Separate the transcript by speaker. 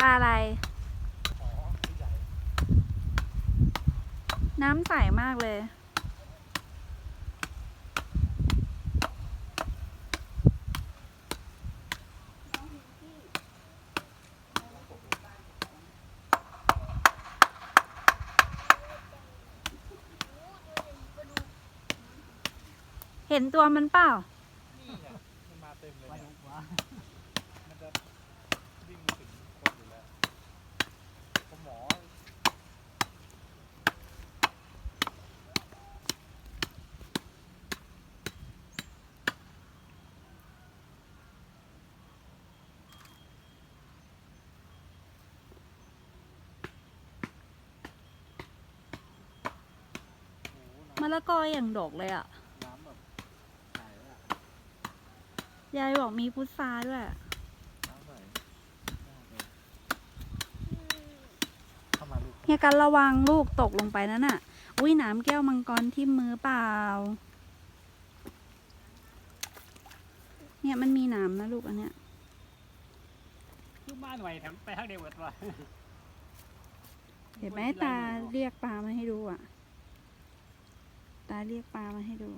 Speaker 1: ปลาอะไร น้ำใสมากเลย เห็นตัวมันเปล่า
Speaker 2: นี่ไงมันมาเต็มเลยเนี่ย
Speaker 3: ดุกวะ
Speaker 2: มันจะวิ่งมาถึงคนอยู่แล้วพอหมอ โอ้โห
Speaker 1: มะละกออย่างดกเลยอะ
Speaker 2: น้ำแบบใสอะ
Speaker 1: ยายบอกมีพุทราด้วย
Speaker 2: น้ำใสมากเลยเข้ามาลูก
Speaker 1: เฮียกันระวังลูกตกลงไปนั่นน่ะ อุ้ยน้ำแก้วมังกรที่มมือเปล่า เนี่ยมันมีน้ำนะลูกอันเนี้ย
Speaker 3: ลูกบ้านไหวแถมไปทางเดียวหมดวะ
Speaker 1: เห็นไหมตาเรียกปลามาให้ดูอะ ตาเรียกปลามาให้ดู